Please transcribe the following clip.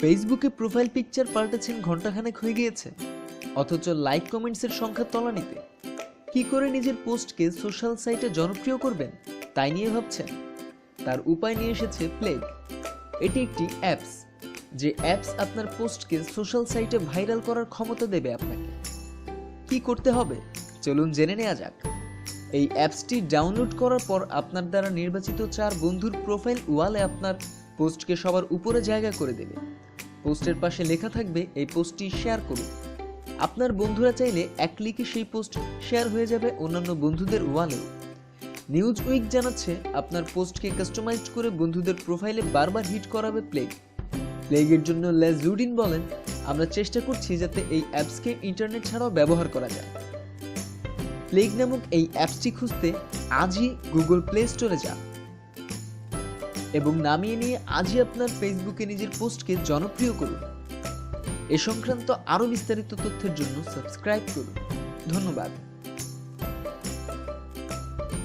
ফেসবুকে profile picture পাল্টেছেন ঘন্টাখানেক হয়ে গিয়েছে। অথচ লাইক কমেন্টসের সংখ্যা তলা তলানিতে। কি করে নিজের পোস্টকে সোশ্যাল সাইটে জনপ্রিয় করবেন, তাই নিয়ে ভাবছেন? তার উপায় নিয়ে এসেছে প্লেগ এটি একটি অ্যাপস যে অ্যাপস আপনার পোস্টকে সোশ্যাল সাইটে ভাইরাল করার ক্ষমতা দেবে আপনাকে। কি করতে হবে? চলুন জেনে নেওয়া যাক। এই অ্যাপসটি ডাউনলোড করার পর আপনার দ্বারা নির্বাচিত চার বন্ধুর প্রোফাইল ওয়ালে আপনার পোস্টকে সবার উপরে জায়গা করে দেবে। পোস্টের পাশে লেখা থাকবে, এই পোস্টটি শেয়ার করুন। আপনার বন্ধুরা চাইলে এক ক্লিকে সেই পোস্ট শেয়ার হয়ে যাবে অন্যান্য বন্ধুদের ওয়ালেও। নিউজ উইক জানাচ্ছে, আপনার পোস্টকে কাস্টমাইজড করে বন্ধুদের প্রোফাইলে বারবার হিট করাবে প্লেগ প্লেগের জন্য লেজুডিন বলেন, আমরা চেষ্টা করছি যাতে এই অ্যাপসকে ইন্টারনেট ছাড়াও ব্যবহার করা যায়। প্লেগ নামক এই অ্যাপসটি খুঁজতে আজই গুগল প্লে স্টোরে যান। এবং নামিয়ে নিয়ে আজই আপনার ফেসবুকে নিজের পোস্টকে জনপ্রিয় করুন। এ সংক্রান্ত আরও বিস্তারিত তথ্যের জন্য সাবস্ক্রাইব করুন। ধন্যবাদ।